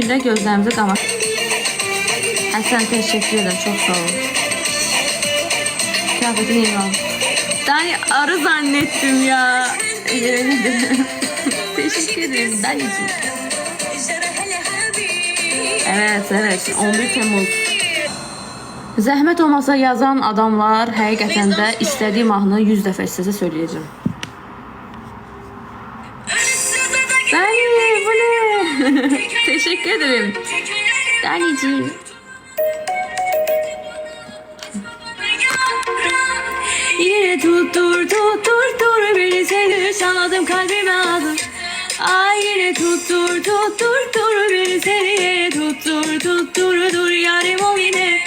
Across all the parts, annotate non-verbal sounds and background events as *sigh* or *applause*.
günde gözlerimizi kamat. Hasan teşekkür ederim. Çok sağ ol. Kıyafetin iyi oldu. Dani arı zannettim ya. *laughs* Teşekkür ederim Dani'ciğim. Evet evet 11 Temmuz. Zəhmət olmasa yazan adamlar həqiqətən də istədiyi mahnını 100 dəfə sizə söyləyəcəm. Dani bu? *laughs* Teşekkür ederim. Daniciğim. Yine tuttur tuttur tur beni seni çalmadım kalbime aldım. Ay yine tuttur tuttur tur beni seni tuttur tuttur dur yarim ol yine.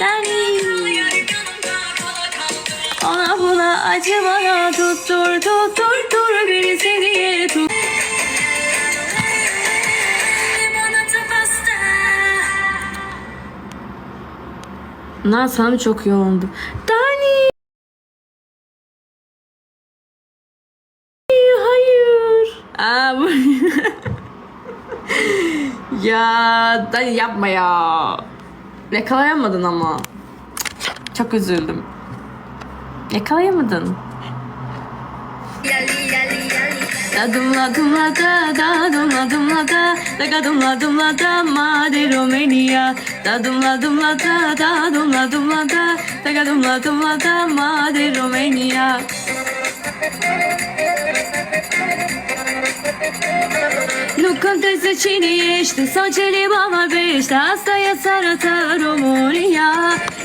Dani. Ona buna acımana tuttur tuttur tur beni seni tut. Nasam çok yoğundu. Dani. Hayır. Aa, bu... *laughs* ya Dani yapma ya. Yakalayamadın ama. Çok üzüldüm. Yakalayamadın. Da dumla dumla da da dumla dumla da da ga dumla dumla da ma de Romania da dumla dumla da da dumla dumla da da ga dumla dumla da ma de Romania. Nu contesta cine ești sau ce limba vorbești Asta e țara ta România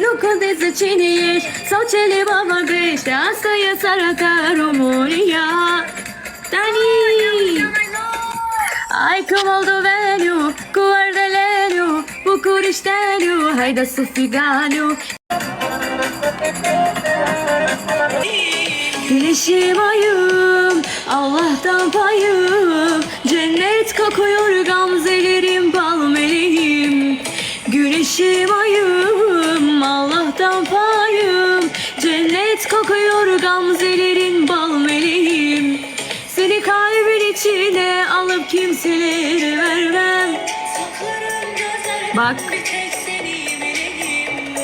Nu contează cine ești sau ce limba vorbești Asta e țara ta România Dani Ai cum Moldoveniu Cu Ardeleniu Bucurișteniu Haide să figaniu Güneşim ayım, Allah'tan payım. Cennet kokuyor gamzelerim bal meleğim. Güneşim ayım, Allah'tan payım. Cennet kokuyor gamzelerin bal meleğim. Seni kalbin içine alıp kimselere vermem Bak.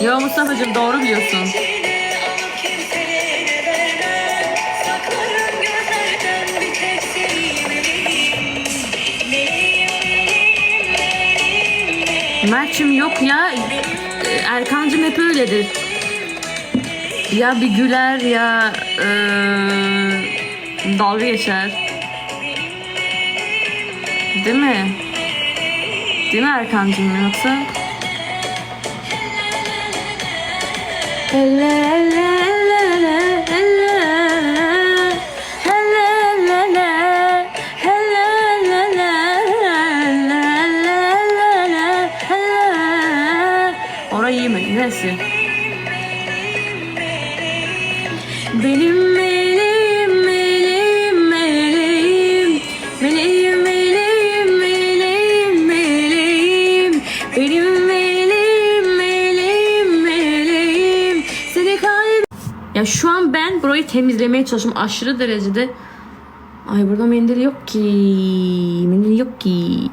Yo Mustafa'cığım doğru biliyorsun. Mert'cim yok ya. Erkancım hep öyledir. Ya bir güler ya eee, dalga geçer. Değil mi? Değil mi Erkan'cığım yoksa? Orayı iyi mi? Nesi? Benim Ya şu an ben burayı temizlemeye çalışıyorum aşırı derecede. Ay burada mendil yok ki. Mendil yok ki.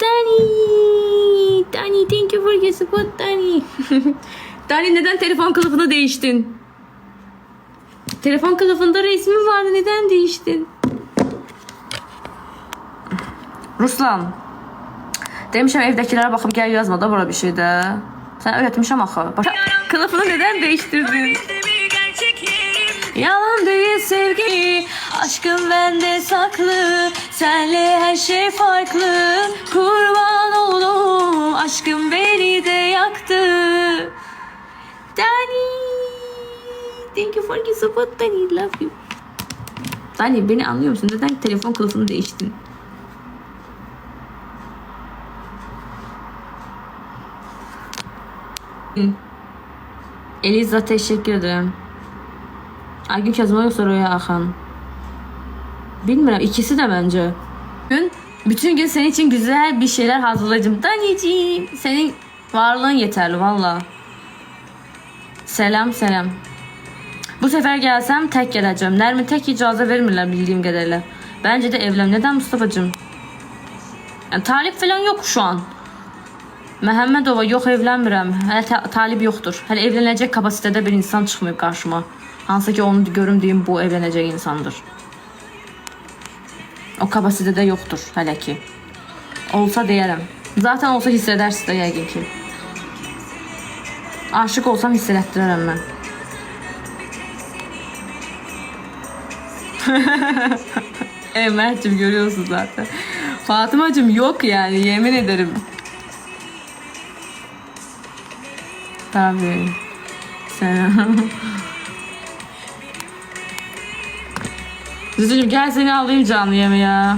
Dani. Dani thank you for your support Dani. *laughs* Dani neden telefon kılıfını değiştin? Telefon kılıfında resmin vardı neden değiştin? Ruslan. Demişəm evdəkilərə baxıb gəl yazma da bura bir şey də. Sən öyrətmişəm axı. Baş... Kılıfını neden değiştirdin? Yalan değil sevgi Aşkım bende saklı Senle her şey farklı Kurban oldum Aşkım beni de yaktı Dani Thank you for your support Dani Love you Dani beni anlıyor musun? Neden telefon kılıfını değiştin? Eliza teşekkür ederim. Aygün Kazım'a yoksa Roya Akan. Bilmiyorum ikisi de bence. Gün, bütün gün senin için güzel bir şeyler hazırlayacağım. Daniciğim senin varlığın yeterli valla. Selam selam. Bu sefer gelsem tek geleceğim. Nermin tek icazə vermirlər bildiyim qədərlə. Bence de evlen. Neden Mustafa'cığım? Yani talip falan yok şu an. Məhəmmədova yox evlənmirəm. Hələ ta- talib yoxdur. Hələ evlənəcək kapasitədə bir insan çıxmayıb qarşıma. Hansı ki onu görüm deyim bu evlənəcək insandır. O kapasitədə yoxdur hələ ki. Olsa deyərəm. Zaten olsa hiss edərsiniz də ki. Aşık olsam hiss elətdirərəm mən. Emre'cim görüyorsun zaten. Fatımacım yok yani yemin ederim. Tabii. Selam. *laughs* Züzücüm gel seni alayım canlı yemeğe.